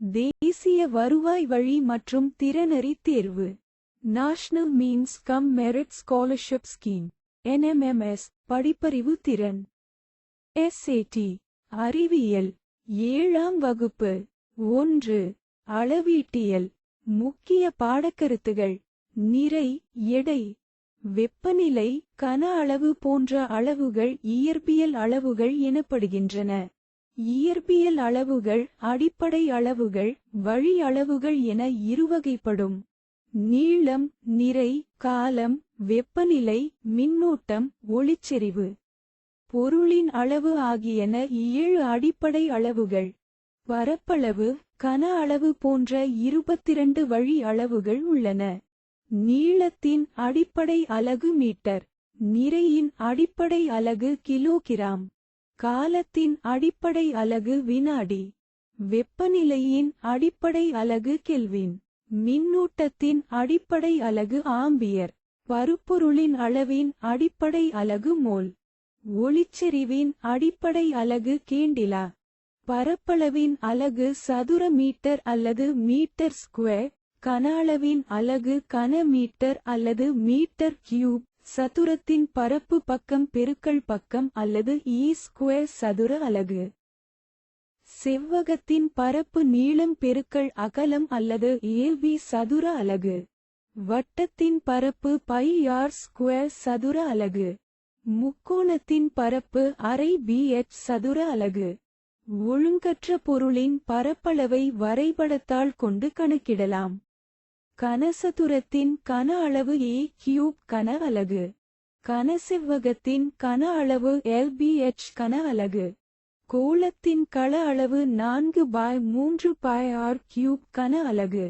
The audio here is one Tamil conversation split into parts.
தேசிய வருவாய் வழி மற்றும் திறனறி தேர்வு. National means cum merit scholarship scheme NMMS படிப்பறிவு திறன். எஸ்ஏடி அறிவியல் ஏழாம் வகுப்பு. ஒன்று அளவீட்டியல் முக்கிய பாடக்கருத்துகள். நிறை எடை. வெப்பநிலை கன அளவு போன்ற அளவுகள் இயற்பியல் அளவுகள் எனப்படுகின்றன. இயற்பியல் அளவுகள் அடிப்படை அளவுகள் வழி அளவுகள் என இருவகைப்படும். நீளம் நிறை காலம் வெப்பநிலை மின்னோட்டம் ஒளிச்செறிவு. பொருளின் அளவு ஆகியன ஏழு அடிப்படை அளவுகள். பரப்பளவு கன அளவு போன்ற இருபத்திரண்டு வழி அளவுகள் உள்ளன. நீளத்தின் அடிப்படை அலகு மீட்டர். நிறையின் அடிப்படை அலகு கிலோகிராம். காலத்தின் அடிப்படை அலகு வினாடி. வெப்பநிலையின் அடிப்படை அலகு கெல்வின். மின்னூட்டத்தின் அடிப்படை அலகு ஆம்பியர். பருப்பொருளின் அளவின் அடிப்படை அலகு மோல். ஒளிச்செறிவின் அடிப்படை அலகு கேண்டிலா. பரப்பளவின் அலகு சதுர மீட்டர் அல்லது மீட்டர் ஸ்கொயர். கன அளவின் அலகு கன மீட்டர் அல்லது மீட்டர் கியூப். சதுரத்தின் பரப்பு பக்கம் பெருக்கல் பக்கம் அல்லது e ஈ ஸ்கொயர் சதுர அலகு. செவ்வகத்தின் பரப்பு நீளம் பெருக்கல் அகலம் அல்லது ஏல்வி சதுர அலகு. வட்டத்தின் பரப்பு பை ஆர் ஸ்கொயர் சதுர அலகு. முக்கோணத்தின் பரப்பு அரை பி எச் சதுர அலகு. ஒழுங்கற்ற பொருளின் பரப்பளவை வரைபடத்தால் கொண்டு கணக்கிடலாம். கனசதுரத்தின் கன அளவு e ஏ கியூப் கன அலகு. கனசெவ்வகத்தின் கன அளவு எல்பிஎச் கன அலகு. கோளத்தின் கள அளவு நான்கு பாய் மூன்று பாய் ஆர் கியூப் கன அலகு.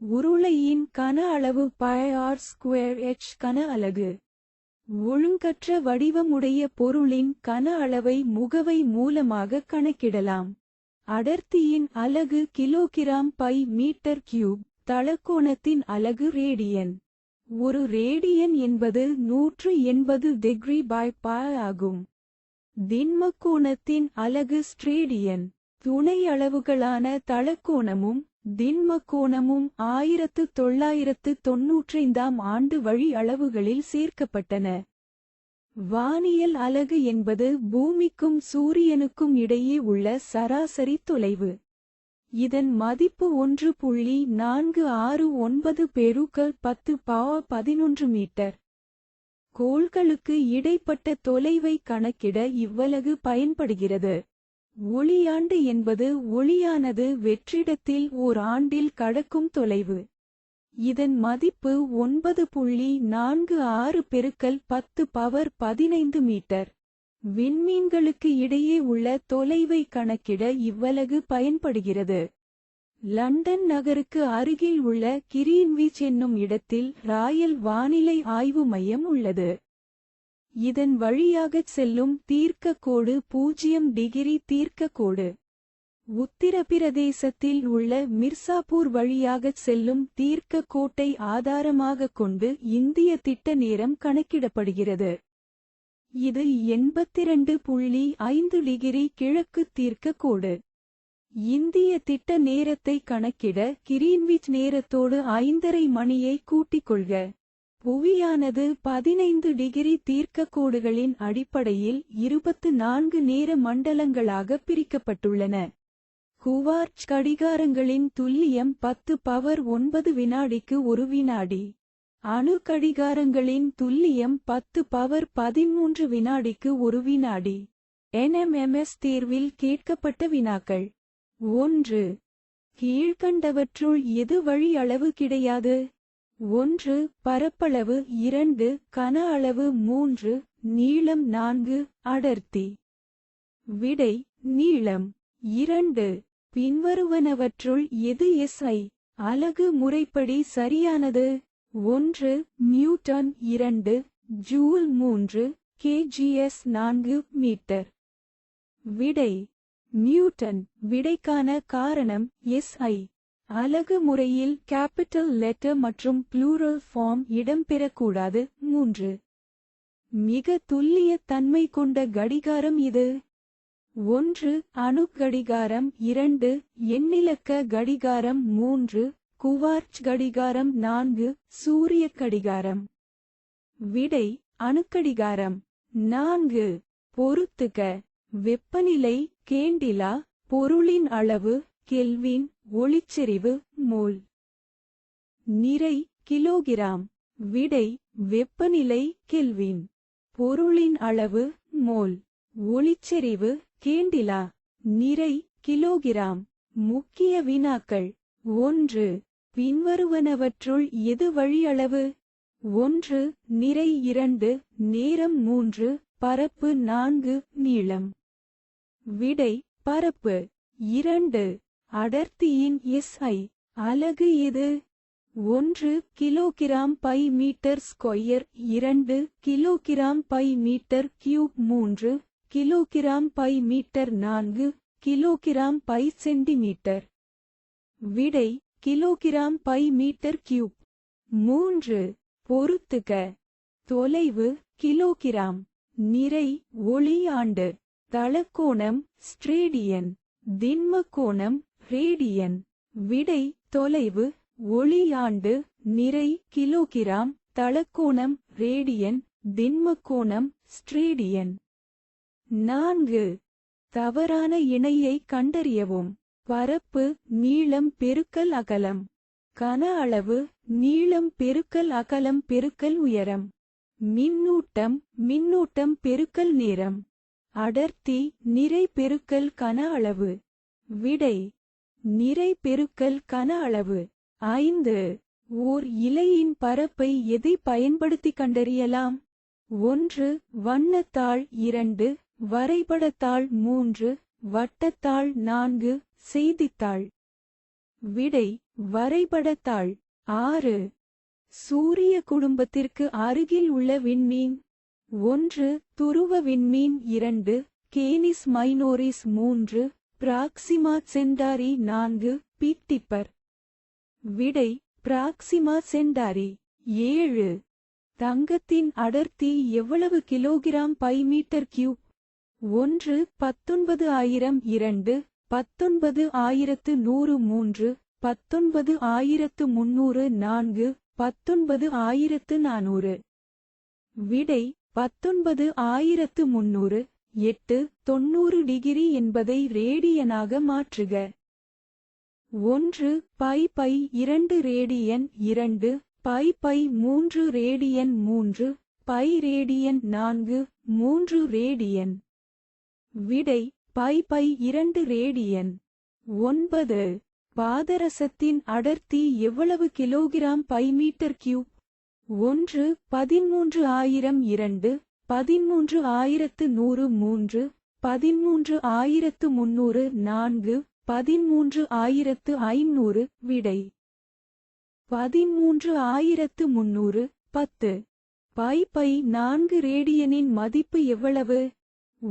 உருளையின் கன அளவு பாய் ஆர் ஸ்கொயர் எச் கன அலகு. ஒழுங்கற்ற வடிவமுடைய பொருளின் கன அளவை முகவை மூலமாக கணக்கிடலாம். அடர்த்தியின் அலகு கிலோகிராம் பை மீட்டர் கியூப் தளக்கோணத்தின் அலகு ரேடியன். ஒரு ரேடியன் என்பது நூற்று எண்பது டிகிரி பை பா ஆகும். திண்மக்கோணத்தின் அலகு ஸ்ட்ரேடியன் துணை அளவுகளான தளக்கோணமும் திண்மக்கோணமும் ஆயிரத்து தொள்ளாயிரத்து தொன்னூற்றைந்தாம் ஆண்டு வழி அளவுகளில் சேர்க்கப்பட்டன. வானியல் அலகு என்பது பூமிக்கும் சூரியனுக்கும் இடையே உள்ள சராசரி தொலைவு. இதன் மதிப்பு ஒன்று புள்ளி நான்கு ஆறு ஒன்பது பெருக்கள் பத்து பாவ பதினொன்று மீட்டர். கோள்களுக்கு இடைப்பட்ட தொலைவை கணக்கிட இவ்வலகு பயன்படுகிறது. ஒளியாண்டு என்பது ஒளியானது வெற்றிடத்தில் ஓர் ஆண்டில் கடக்கும் தொலைவு. இதன் மதிப்பு ஒன்பது புள்ளி நான்கு ஆறு பெருக்கல் பத்து பவர் பதினைந்து மீட்டர். விண்மீன்களுக்கு இடையே உள்ள தொலைவை கணக்கிட இவ்வலகு பயன்படுகிறது. லண்டன் நகருக்கு அருகில் உள்ள கிரீன்விச் என்னும் இடத்தில் ராயல் வானிலை ஆய்வு மையம் உள்ளது. இதன் வழியாகச் செல்லும் தீர்க்க கோடு பூஜ்ஜியம் டிகிரி தீர்க்க கோடு உத்திரப்பிரதேசத்தில் உள்ள மிர்சாப்பூர் வழியாகச் செல்லும் தீர்க்க கோட்டை ஆதாரமாகக் கொண்டு இந்திய திட்ட நேரம் கணக்கிடப்படுகிறது. இது எண்பத்திரண்டு புள்ளி ஐந்து டிகிரி கிழக்கு தீர்க்கக்கோடு. இந்திய திட்ட நேரத்தை கணக்கிட கிரீன்விச் நேரத்தோடு ஐந்தரை மணியை கூட்டிக் கொள்க. புவியானது பதினைந்து டிகிரி தீர்க்கக்கோடுகளின் அடிப்படையில் இருபத்து நான்கு நேர மண்டலங்களாக பிரிக்கப்பட்டுள்ளன. குவார்ச் கடிகாரங்களின் துல்லியம் பத்து பவர் ஒன்பது வினாடிக்கு ஒரு வினாடி. அணு கடிகாரங்களின் துல்லியம் பத்து பவர் பதிமூன்று வினாடிக்கு ஒரு வினாடி. என்எம்எம்எஸ் தேர்வில் கேட்கப்பட்ட வினாக்கள். ஒன்று. கீழ்கண்டவற்றுள் எது வழி அளவு கிடையாது? ஒன்று. பரப்பளவு. இரண்டு. கன அளவு. மூன்று. நீளம். நான்கு. அடர்த்தி. விடை. நீளம். இரண்டு. பின்வருவனவற்றுள் எது எஸ்ஐ அலகு முறைப்படி சரியானது? ஒன்று நியூட்டன் இரண்டு ஜூல் மூன்று கேஜிஎஸ் நான்கு மீட்டர். விடை. நியூட்டன் விடைக்கான காரணம் எஸ்ஐ. அலகு முறையில் கேபிட்டல் லெட்டர் மற்றும் ப்ளூரல் ஃபார்ம் இடம்பெறக்கூடாது. மூன்று. மிக துல்லிய தன்மை கொண்ட கடிகாரம் இது. ஒன்று அணு கடிகாரம். இரண்டு எண்ணிலக்க கடிகாரம். மூன்று குவார்ட்ஸ் கடிகாரம் நான்கு சூரிய கடிகாரம். விடை அணுக்கடிகாரம். நான்கு பொறுத்துக. வெப்பநிலை கேண்டிலா பொருளின் அளவு கெல்வின் ஒளிச்செறிவு மோல். நிறை கிலோகிராம். விடை வெப்பநிலை கெல்வின். பொருளின் அளவு மோல். ஒளிச்செறிவு கேண்டிலா. நிறை கிலோகிராம். முக்கிய வினாக்கள். ஒன்று பின்வருவனவற்றுள் எது வழியளவு? ஒன்று நிறை இரண்டு நேரம் மூன்று பரப்பு நான்கு நீளம். விடை பரப்பு. இரண்டு அடர்த்தியின் எஸ்ஐ அலகு எது? ஒன்று கிலோகிராம் பை மீட்டர் ஸ்கொயர். இரண்டு கிலோகிராம் பை மீட்டர் கியூப். மூன்று கிலோகிராம் பை மீட்டர் நான்கு கிலோகிராம் பை சென்டிமீட்டர். விடை கிலோகிராம் பை மீட்டர் கியூப். மூன்று பொறுத்துக. தொலைவு கிலோகிராம். நிறை ஒளியாண்டு. தளக்கோணம் ஸ்ட்ரேடியன். திண்மக்கோணம் ரேடியன். விடை தொலைவு ஒளியாண்டு. நிறை கிலோகிராம். தளக்கோணம் ரேடியன். திண்மக்கோணம் ஸ்ட்ரேடியன். நான்கு தவறான இணையை கண்டறியவும். பரப்பு நீளம் பெருக்கல் அகலம். கன அளவு நீளம் பெருக்கல் அகலம் பெருக்கல் உயரம். மின்னூட்டம் மின்னூட்டம் பெருக்கல் நேரம். அடர்த்தி நிறை பெருக்கல் கன அளவு. விடை நிறை பெருக்கல் கன அளவு. ஐந்து. ஓர் இலையின் பரப்பை எதை பயன்படுத்தி கண்டறியலாம்? ஒன்று வண்ணத்தாள் இரண்டு வரைபடத்தாள் மூன்று வட்டத்தாள் நான்கு செய்தித்தாள். விடை வரைபடத்தாள். ஆறு. சூரிய குடும்பத்திற்கு அருகில் உள்ள விண்மீன். ஒன்று துருவ விண்மீன். இரண்டு கேனிஸ் மைனோரிஸ். மூன்று பிராக்சிமா சென்டாரி நான்கு பீட்டிப்பர். விடை பிராக்சிமா சென்டாரி ஏழு. தங்கத்தின் அடர்த்தி எவ்வளவு கிலோகிராம் பை மீட்டர் கியூப்? ஒன்று பத்தொன்பது ஆயிரம். இரண்டு பத்தொன்பது ஆயிரத்து நூறு மூன்று பத்தொன்பது ஆயிரத்து முன்னூறு நான்கு பத்தொன்பது ஆயிரத்து நானூறு. விடை பத்தொன்பது ஆயிரத்து முன்னூறு எட்டு தொன்னூறு டிகிரி என்பதை ரேடியனாக மாற்றுக. ஒன்று பை பை இரண்டு ரேடியன் இரண்டு பை பை மூன்று ரேடியன் மூன்று பை ரேடியன் நான்கு மூன்று ரேடியன். விடை பை பை இரண்டு ரேடியன். ஒன்பது. பாதரசத்தின் அடர்த்தி எவ்வளவு கிலோகிராம் பை மீட்டர் கியூப்? ஒன்று. பதிமூன்று ஆயிரம் இரண்டு. பதிமூன்று ஆயிரத்து நூறு மூன்று. பதிமூன்று ஆயிரத்து முன்னூறு நான்கு. பதிமூன்று ஆயிரத்து ஐநூறு விடை. பதிமூன்று ஆயிரத்து முன்னூறு பத்து. பை பை நான்கு ரேடியனின் மதிப்பு எவ்வளவு?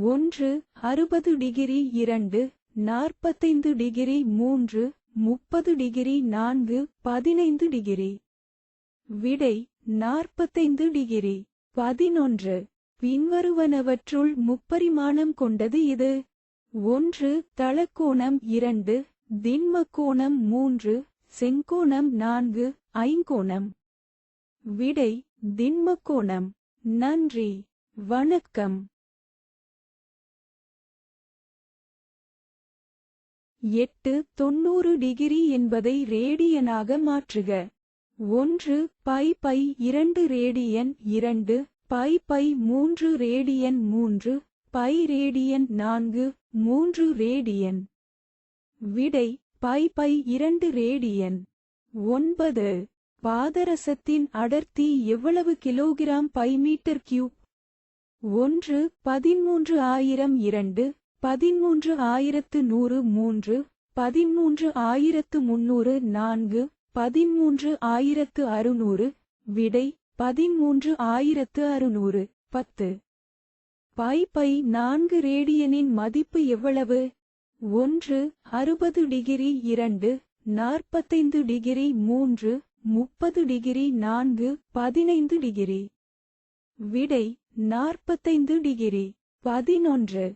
ஒன்று அறுபது டிகிரி இரண்டு நாற்பத்தைந்து டிகிரி மூன்று முப்பது டிகிரி நான்கு பதினைந்து டிகிரி. விடை நாற்பத்தைந்து டிகிரி. பதினொன்று பின்வருவனவற்றுள் முப்பரிமாணம் கொண்டது இது. ஒன்று தளக்கோணம் இரண்டு திண்மக்கோணம் மூன்று செங்கோணம் நான்கு ஐங்கோணம். விடை திண்மக்கோணம். நன்றி வணக்கம். எட்டு தொன்னூறு டிகிரி என்பதை ரேடியனாக மாற்றுக. ஒன்று பை பை இரண்டு ரேடியன் இரண்டு பை பை மூன்று ரேடியன் மூன்று பை ரேடியன் நான்கு மூன்று ரேடியன். விடை பை பை இரண்டு ரேடியன். ஒன்பது பாதரசத்தின் அடர்த்தி எவ்வளவு கிலோகிராம் பை மீட்டர் கியூப்? ஒன்று பதிமூன்று ஆயிரம் இரண்டு பதிமூன்று ஆயிரத்து நூறு மூன்று பதிமூன்று ஆயிரத்து முன்னூறு நான்கு பதிமூன்று ஆயிரத்து அறுநூறு விடை பதிமூன்று ஆயிரத்து அறுநூறு பத்து. பை பை நான்கு ரேடியனின் மதிப்பு எவ்வளவு? ஒன்று அறுபது டிகிரி இரண்டு நாற்பத்தைந்து டிகிரி மூன்று முப்பது டிகிரி நான்கு பதினைந்து டிகிரி. விடை நாற்பத்தைந்து டிகிரி பதினொன்று.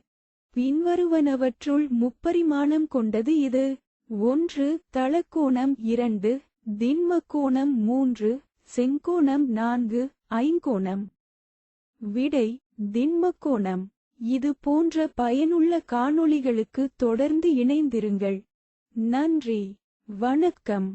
பின்வருவனவற்றுள் முப்பரிமாணம் கொண்டது இது. ஒன்று தளக்கோணம் இரண்டு திண்மக்கோணம் மூன்று செங்கோணம் நான்கு ஐங்கோணம். விடை திண்மக்கோணம். இது போன்ற பயனுள்ள காணொளிகளுக்கு தொடர்ந்து இணைந்திருங்கள். நன்றி வணக்கம்.